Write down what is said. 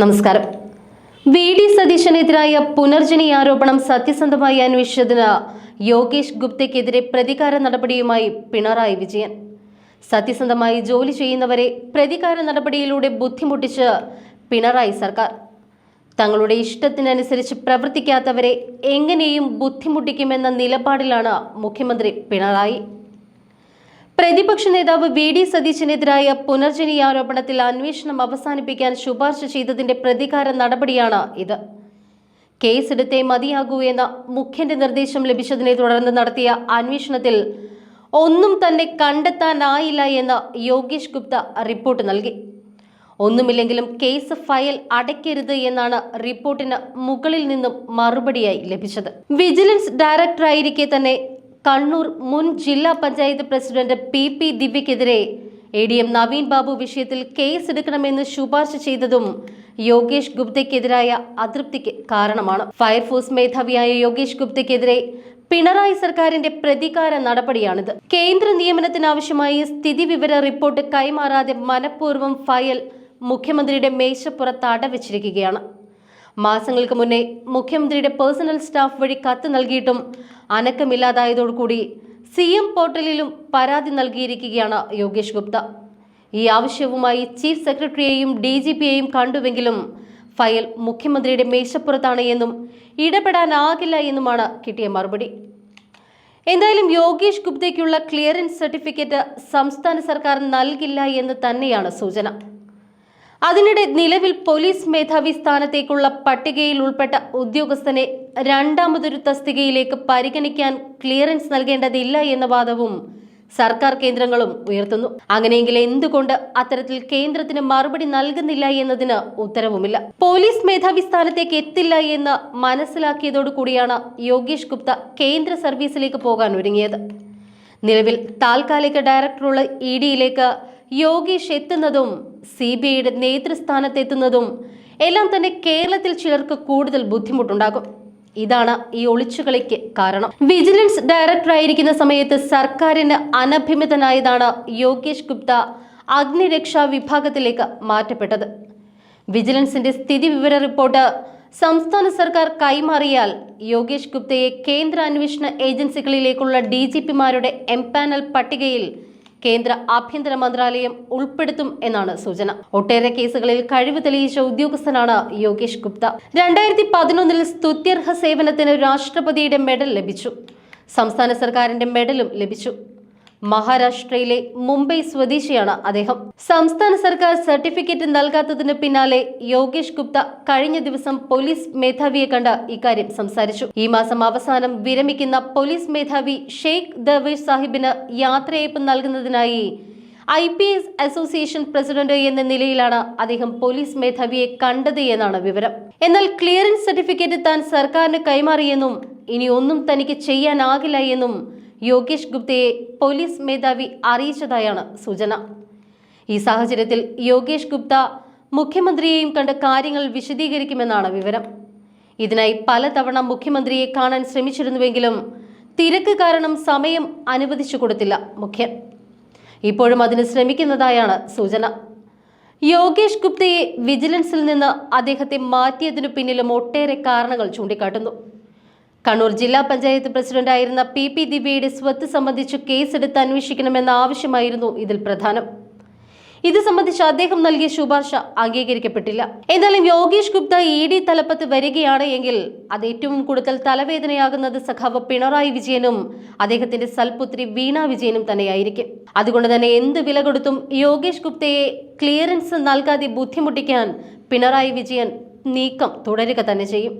നമസ്കാരം. V D സതീശനെതിരായ Punarjani ആരോപണം സത്യസന്ധമായി അന്വേഷിച്ചതിന് യോഗേഷ് ഗുപ്തയ്ക്കെതിരെ പ്രതികാര നടപടിയുമായി പിണറായി വിജയൻ. സത്യസന്ധമായി ജോലി ചെയ്യുന്നവരെ പ്രതികാര നടപടിയിലൂടെ ബുദ്ധിമുട്ടിച്ച് പിണറായി സർക്കാർ. തങ്ങളുടെ ഇഷ്ടത്തിനനുസരിച്ച് പ്രവർത്തിക്കാത്തവരെ എങ്ങനെയും ബുദ്ധിമുട്ടിക്കുമെന്ന നിലപാടിലാണ് മുഖ്യമന്ത്രി പിണറായി. പ്രതിപക്ഷ നേതാവ് വി ഡി സതീശനെതിരായ പുനർജനി ആരോപണത്തിൽ അന്വേഷണം അവസാനിപ്പിക്കാൻ ശുപാർശ ചെയ്തതിന്റെ പ്രതികാര നടപടിയാണ് ഇത്. കേസെടുത്തേ മതിയാകൂ എന്ന മുഖ്യന്റെ നിർദ്ദേശം ലഭിച്ചതിനെ തുടർന്ന് നടത്തിയ അന്വേഷണത്തിൽ ഒന്നും തന്നെ കണ്ടെത്താനായില്ല എന്ന് യോഗേഷ് ഗുപ്ത റിപ്പോർട്ട് നൽകി. ഒന്നുമില്ലെങ്കിലും കേസ് ഫയൽ അടയ്ക്കരുത് എന്നാണ് റിപ്പോർട്ടിന് മുകളിൽ നിന്നും മറുപടിയായി ലഭിച്ചത്. വിജിലൻസ് ഡയറക്ടറായിരിക്കെ തന്നെ കണ്ണൂർ മുൻ ജില്ലാ panchayat president P P ദിവ്യക്കെതിരെ A D M Naveen Babu വിഷയത്തിൽ കേസ് എടുക്കണമെന്ന് ശുപാർശ ചെയ്തതും യോഗേഷ് ഗുപ്തയ്ക്കെതിരായ അതൃപ്തിക്ക് കാരണമാണ്. ഫയർഫോഴ്സ് മേധാവിയായ യോഗേഷ് ഗുപ്തയ്ക്കെതിരെ പിണറായി സർക്കാരിന്റെ പ്രതികാര നടപടിയാണിത്. കേന്ദ്ര നിയമനത്തിനാവശ്യമായി സ്ഥിതി വിവര റിപ്പോർട്ട് കൈമാറാതെ മനഃപൂർവം ഫയൽ മുഖ്യമന്ത്രിയുടെ മേശപ്പുറത്ത് അടവെച്ചിരിക്കുകയാണ്. മാസങ്ങൾക്ക് മുന്നേ മുഖ്യമന്ത്രിയുടെ പേഴ്സണൽ സ്റ്റാഫ് വഴി കത്ത് നൽകിയിട്ടും അനക്കമില്ലാതായതോടുകൂടി സി എം പോർട്ടലിലും പരാതി നൽകിയിരിക്കുകയാണ് യോഗേഷ് ഗുപ്ത. ഈ ആവശ്യവുമായി ചീഫ് സെക്രട്ടറിയെയും ഡി ജി പിയെയും കണ്ടുവെങ്കിലും ഫയൽ മുഖ്യമന്ത്രിയുടെ മേശപ്പുറത്താണ് എന്നും ഇടപെടാനാകില്ല എന്നുമാണ് കിട്ടിയ മറുപടി. എന്തായാലും യോഗേഷ് ഗുപ്തയ്ക്കുള്ള ക്ലിയറൻസ് സർട്ടിഫിക്കറ്റ് സംസ്ഥാന സർക്കാർ നൽകില്ല എന്ന് തന്നെയാണ് സൂചന. അതിനിടെ നിലവിൽ പോലീസ് മേധാവി സ്ഥാനത്തേക്കുള്ള പട്ടികയിൽ ഉൾപ്പെട്ട ഉദ്യോഗസ്ഥനെ രണ്ടാമതൊരു തസ്തികയിലേക്ക് പരിഗണിക്കാൻ ക്ലിയറൻസ് നൽകേണ്ടതില്ല എന്ന വാദവും സർക്കാർ കേന്ദ്രങ്ങളും ഉയർത്തുന്നു. അങ്ങനെയെങ്കിൽ എന്തുകൊണ്ട് അത്തരത്തിൽ കേന്ദ്രത്തിന് മറുപടി നൽകുന്നില്ല എന്നതിന് ഉത്തരവുമില്ല. പോലീസ് മേധാവി സ്ഥാനത്തേക്ക് എത്തില്ല എന്ന് മനസ്സിലാക്കിയതോടുകൂടിയാണ് യോഗേഷ് ഗുപ്ത കേന്ദ്ര സർവീസിലേക്ക് പോകാൻ ഒരുങ്ങിയത്. നിലവിൽ താൽക്കാലിക ഡയറക്ടറുള്ള ഇ ഡിയിലേക്ക് യോഗേഷ് എത്തുന്നതും സി ബി ഐയുടെ നേതൃസ്ഥാനത്തെത്തുന്നതും എല്ലാം തന്നെ കേരളത്തിൽ ചിലർക്ക് കൂടുതൽ ബുദ്ധിമുട്ടുണ്ടാകും ഇതാണ് ഈ ഒളിച്ചുകളിക്ക് കാരണം. വിജിലൻസ് ഡയറക്ടറായിരിക്കുന്ന സമയത്ത് സർക്കാരിന് അനഭിമിതനായതാണ് യോഗേഷ് ഗുപ്ത അഗ്നിരക്ഷാ വിഭാഗത്തിലേക്ക് മാറ്റപ്പെട്ടത്. വിജിലൻസിന്റെ സ്ഥിതി വിവര റിപ്പോർട്ട് സംസ്ഥാന സർക്കാർ കൈമാറിയാൽ യോഗേഷ് ഗുപ്തയെ കേന്ദ്ര അന്വേഷണ ഏജൻസികളിലേക്കുള്ള ഡി ജി പിമാരുടെ എംപാനൽ പട്ടികയിൽ കേന്ദ്ര ആഭ്യന്തര മന്ത്രാലയം ഉൾപ്പെടുത്തും എന്നാണ് സൂചന. ഒട്ടേറെ കേസുകളിൽ കഴിവ് തെളിയിച്ച ഉദ്യോഗസ്ഥനാണ് യോഗേഷ് ഗുപ്ത. രണ്ടായിരത്തി പതിനൊന്നിൽ സ്തുത്യർഹ സേവനത്തിന് രാഷ്ട്രപതിയുടെ മെഡൽ ലഭിച്ചു. സംസ്ഥാന സർക്കാരിന്റെ മെഡലും ലഭിച്ചു. മഹാരാഷ്ട്രയിലെ മുംബൈ സ്വദേശിയാണ് അദ്ദേഹം. സംസ്ഥാന സർക്കാർ സർട്ടിഫിക്കറ്റ് നൽകാത്തതിന് പിന്നാലെ യോഗേഷ് ഗുപ്ത കഴിഞ്ഞ ദിവസം പോലീസ് മേധാവിയെ കണ്ട് ഇക്കാര്യം സംസാരിച്ചു. ഈ മാസം അവസാനം വിരമിക്കുന്ന പോലീസ് മേധാവി ഷെയ്ഖ് ദർവേഷ് സാഹിബിന് യാത്രയയപ്പ് നൽകുന്നതിനായി I P S association president എന്ന നിലയിലാണ് അദ്ദേഹം പോലീസ് മേധാവിയെ കണ്ടത് എന്നാണ് വിവരം. എന്നാൽ ക്ലിയറൻസ് സർട്ടിഫിക്കറ്റ് താൻ സർക്കാരിന് കൈമാറിയെന്നും ഇനി ഒന്നും തനിക്ക് ചെയ്യാനാകില്ല എന്നും യോഗേഷ് ഗുപ്തയെ പോലീസ് മേധാവി അറിയിച്ചതായാണ് സൂചന. ഈ സാഹചര്യത്തിൽ യോഗേഷ് ഗുപ്ത മുഖ്യമന്ത്രിയെയും കണ്ട് കാര്യങ്ങൾ വിശദീകരിക്കുമെന്നാണ് വിവരം. ഇതിനായി പലതവണ മുഖ്യമന്ത്രിയെ കാണാൻ ശ്രമിച്ചിരുന്നുവെങ്കിലും തിരക്ക് കാരണം സമയം അനുവദിച്ചു കൊടുത്തില്ല മുഖ്യൻ. ഇപ്പോഴും അതിന് ശ്രമിക്കുന്നതായാണ് സൂചന. യോഗേഷ് ഗുപ്തയെ വിജിലൻസിൽ നിന്ന് അദ്ദേഹത്തെ മാറ്റിയതിനു പിന്നിലും ഒട്ടേറെ കാരണങ്ങൾ ചൂണ്ടിക്കാട്ടുന്നു. കണ്ണൂർ ജില്ലാ പഞ്ചായത്ത് പ്രസിഡന്റായിരുന്ന പി പി ദിവ്യയുടെ സ്വത്ത് സംബന്ധിച്ച് കേസെടുത്ത് അന്വേഷിക്കണമെന്ന ആവശ്യമായിരുന്നു ഇതിൽ പ്രധാനം. ഇത് സംബന്ധിച്ച് അദ്ദേഹം നൽകിയ ശുപാർശ അംഗീകരിക്കപ്പെട്ടില്ല. എന്നാലും യോഗേഷ് ഗുപ്ത ഇ ഡി തലപ്പത്ത് വരികയാണ് എങ്കിൽ അത് ഏറ്റവും കൂടുതൽ തലവേദനയാകുന്നത് സഖാവ് പിണറായി വിജയനും അദ്ദേഹത്തിന്റെ സൽപുത്രി വീണ വിജയനും തന്നെയായിരിക്കും. അതുകൊണ്ട് തന്നെ എന്ത് വില കൊടുത്തും യോഗേഷ് ഗുപ്തയെ ക്ലിയറൻസ് നൽകാതെ ബുദ്ധിമുട്ടിക്കാൻ പിണറായി വിജയൻ നീക്കം തുടരുക തന്നെ ചെയ്യും.